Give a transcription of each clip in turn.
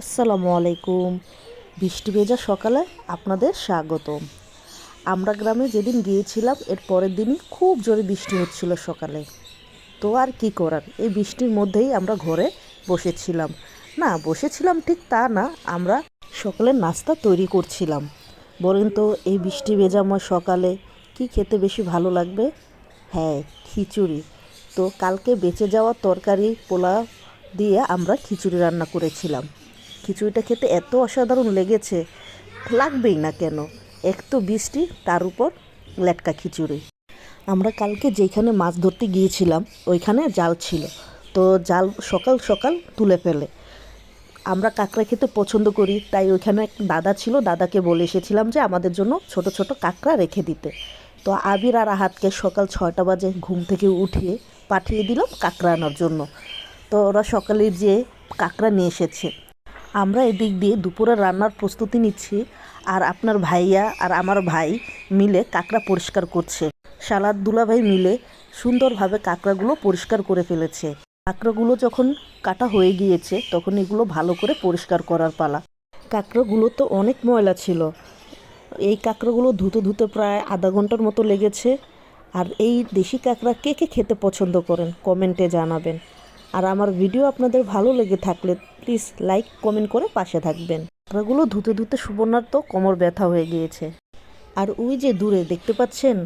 আসসালামু আলাইকুম। বৃষ্টি ভেজা সকালে আপনাদের স্বাগতম। আমরা গ্রামে যেদিন গিয়েছিলাম, এর পরের দিনই খুব জোরে বৃষ্টি হচ্ছিল সকালে। তো আর কি করার? এই বৃষ্টির মধ্যেই আমরা ঘরে বসেছিলাম। না, বসেছিলাম ঠিক তা না, আমরা সকালের নাস্তা তৈরি করছিলাম। বলেন তো, এই বৃষ্টি ভেজাময় সকালে কি খেতে বেশি ভালো লাগবে? হ্যাঁ খিচুড়ি। তো কালকে বেঁচে যাওয়া তরকারি, পোলাও দিয়ে আমরা খিচুড়ি রান্না করেছিলাম। খিচুড়িটা খেতে এত অসাধারণ লেগেছে, লাগবেই না কেন? এক তো বৃষ্টি, তার উপর লেটকা খিচুড়ি। আমরা কালকে যেখানে মাছ ধরতে গিয়েছিলাম, ওইখানে জাল ছিল। তো জাল সকাল সকাল তুলে ফেলে। আমরা কাঁকড়া খেতে পছন্দ করি, তাই ওইখানে এক দাদা ছিল, দাদাকে বলে এসেছিলাম যে আমাদের জন্য ছোট ছোট কাঁকড়া রেখে দিতে। তো আবির আর আহাতকে সকাল ছয়টা বাজে ঘুম থেকে উঠিয়ে পাঠিয়ে দিলাম কাঁকড়া আনার জন্য। তো ওরা সকালে যেয়ে কাঁকড়া নিয়ে এসেছে। আমরা এদিক দিয়ে দুপুরে রান্নার প্রস্তুতি নিচ্ছি আর আপনার ভাইয়া আর আমার ভাই মিলে কাঁকড়া পরিষ্কার করছে। সালাদ দুলাভাই মিলে সুন্দরভাবে কাঁকড়াগুলো পরিষ্কার করে ফেলেছে। কাঁকড়াগুলো যখন কাটা হয়ে গিয়েছে, তখন এগুলো ভালো করে পরিষ্কার করার পালা। কাঁকড়াগুলো তো অনেক ময়লা ছিল। এই কাঁকড়াগুলো ধুতে ধুতে প্রায় আধা ঘণ্টার মতো লেগেছে। আর এই দেশি কাঁকড়া কে কে খেতে পছন্দ করেন? কমেন্টে জানাবেন। আর আমার ভিডিও আপনাদের ভালো লেগে থাকলে প্লিজ লাইক, কমেন্ট করে পাশে থাকবেন। কাঁকড়াগুলো ধুতে ধুতে সুবর্ণার তো কোমর ব্যথা হয়ে গিয়েছে। আর ওই যে দূরে দেখতে পাচ্ছেন,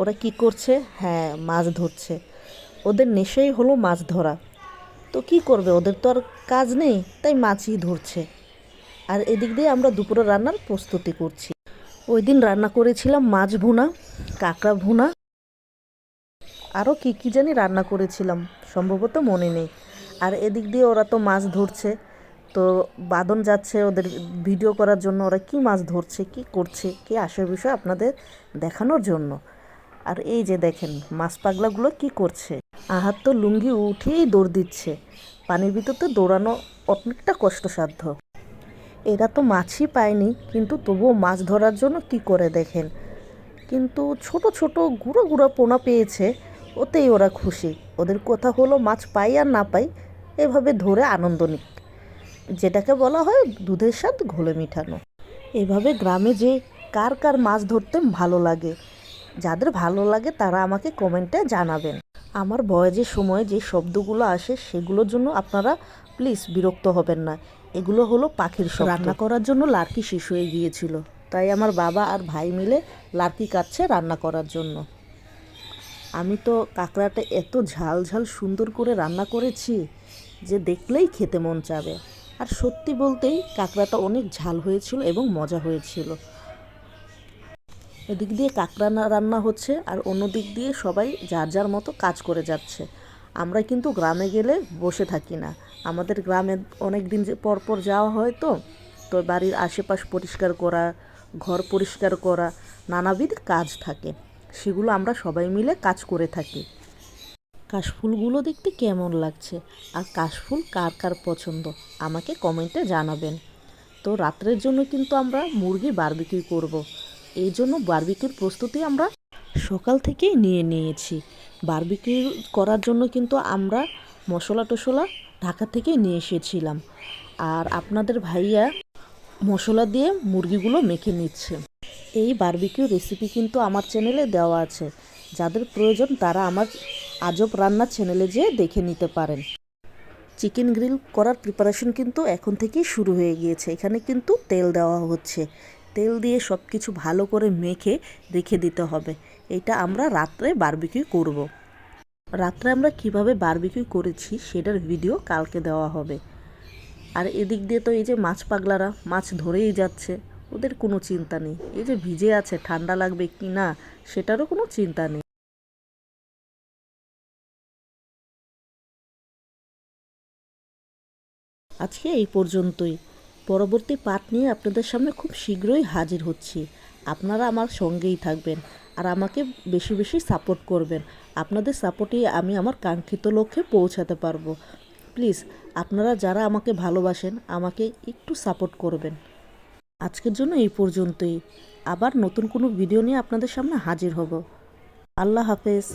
ওরা কি করছে? হ্যাঁ মাছ ধরছে। ওদের নেশাই হলো মাছ ধরা। তো কি করবে? ওদের তো আর কাজ নেই, তাই মাছই ধরছে। আর এদিক দিয়ে আমরা দুপুরে রান্নার প্রস্তুতি করছি। ওই দিন রান্না করেছিলাম মাছ ভুনা, কাঁকড়া ভুনা। আরও কী কী জানি রান্না করেছিলাম, সম্ভবত মনে নেই। আর এদিক দিয়ে ওরা তো মাছ ধরছে। তো বাদন যাচ্ছে ওদের ভিডিও করার জন্য, ওরা কি মাছ ধরছে, কি করছে, কি আসার বিষয় আপনাদের দেখানোর জন্য। আর এই যে দেখেন, মাছ পাগলাগুলো কি করছে? আহাত তো লুঙ্গি উঠেই দৌড় দিচ্ছে। পানির ভিতর তো দৌড়ানো অনেকটা কষ্টসাধ্য। এরা তো মাছই পায়নি, কিন্তু তবুও মাছ ধরার জন্য কি করে দেখেন? কিন্তু ছোট ছোট গুঁড়ো গুঁড়ো পোনা পেয়েছে, ওতেই ওরা খুশি। ওদের কথা হলো, মাছ পাই আর না পাই এভাবে ধরে আনন্দ নিক যেটাকে বলা হয় দুধের স্বাদ ঘোলে মিঠানো। এভাবে গ্রামে যে কার কার মাছ ধরতে ভালো লাগে, যাদের ভালো লাগে তারা আমাকে কমেন্টে জানাবেন। আমার বয়সের সময় যে শব্দগুলো আসে সেগুলোর জন্য আপনারা প্লিজ বিরক্ত হবেন না। এগুলো হলো পাখির শব্দ। রান্না করার জন্য লার্কি শেষ হয়ে গিয়েছিল তাই আমার বাবা আর ভাই মিলে লার্কি কাটছে রান্না করার জন্য। আমি তো কাঁকড়াটা এত ঝাল ঝাল সুন্দর করে রান্না করেছি। যে দেখলেই খেতে মন চাবে। আর সত্যি বলতেই কাঁকড়াটা অনেক ঝাল হয়েছিল এবং মজা হয়েছিল। এদিক দিয়ে কাঁকড়া রান্না হচ্ছে আর অন্য দিক দিয়ে সবাই যার যার মতো কাজ করে যাচ্ছে। আমরা কিন্তু গ্রামে গেলে বসে থাকি না। আমাদের গ্রামে অনেক দিন পর পর যাওয়া হয় তো তো বাড়ির আশেপাশ পরিষ্কার করা, ঘর পরিষ্কার করা, নানাবিধ কাজ থাকে। সেগুলো আমরা সবাই মিলে কাজ করে থাকি। কাশফুলগুলো দেখতে কেমন লাগছে? আর কাশফুল কার কার পছন্দ? আমাকে কমেন্টে জানাবেন। তো রাত্রের জন্য কিন্তু আমরা মুরগি বারবিকিউ করব। এই জন্য বারবিকিউর প্রস্তুতি আমরা সকাল থেকেই নিয়ে নিয়েছি। বারবিকিউ করার জন্য কিন্তু আমরা মশলা টশলা ঢাকা থেকে নিয়ে এসেছিলাম। আর আপনাদের ভাইয়া মশলা দিয়ে মুরগিগুলো মেখে নিচ্ছে। এই বারবিকিউ রেসিপি কিন্তু আমার চ্যানেলে দেওয়া আছে। যাদের প্রয়োজন তারা আমার আজব রান্নার চ্যানেলে যেয়ে দেখে নিতে পারেন। চিকেন গ্রিল করার প্রিপারেশন কিন্তু এখন থেকেই শুরু হয়ে গিয়েছে। এখানে কিন্তু তেল দেওয়া হচ্ছে। তেল দিয়ে সব কিছু ভালো করে মেখে রেখে দিতে হবে। এটা আমরা রাত্রে বারবিকিউ করব। রাত্রে আমরা কীভাবে বারবিকিউ করেছি সেটার ভিডিও কালকে দেওয়া হবে। আর এদিক দিয়ে তো এই যে মাছ পাগলারা, মাছ ধরেই যাচ্ছে, ওদের কোনো চিন্তা নেই। এই যে ভিজে আছে, ঠান্ডা লাগবে কি না, সেটারও কোনো চিন্তা নেই। আজকে এই পর্যন্তই। পরবর্তী পাঠ নিয়ে আপনাদের সামনে খুব শীঘ্রই হাজির হচ্ছি। আপনারা আমার সঙ্গেই থাকবেন আর আমাকে বেশি বেশি সাপোর্ট করবেন। আপনাদের সাপোর্টেই আমি আমার কাঙ্ক্ষিত লক্ষ্যে পৌঁছাতে পারব। প্লিজ আপনারা যারা আমাকে ভালোবাসেন, আমাকে একটু সাপোর্ট করবেন। আজকের জন্য এই পর্যন্তই। আবার নতুন কোনো ভিডিও নিয়ে আপনাদের সামনে হাজির হব। আল্লাহ হাফেজ।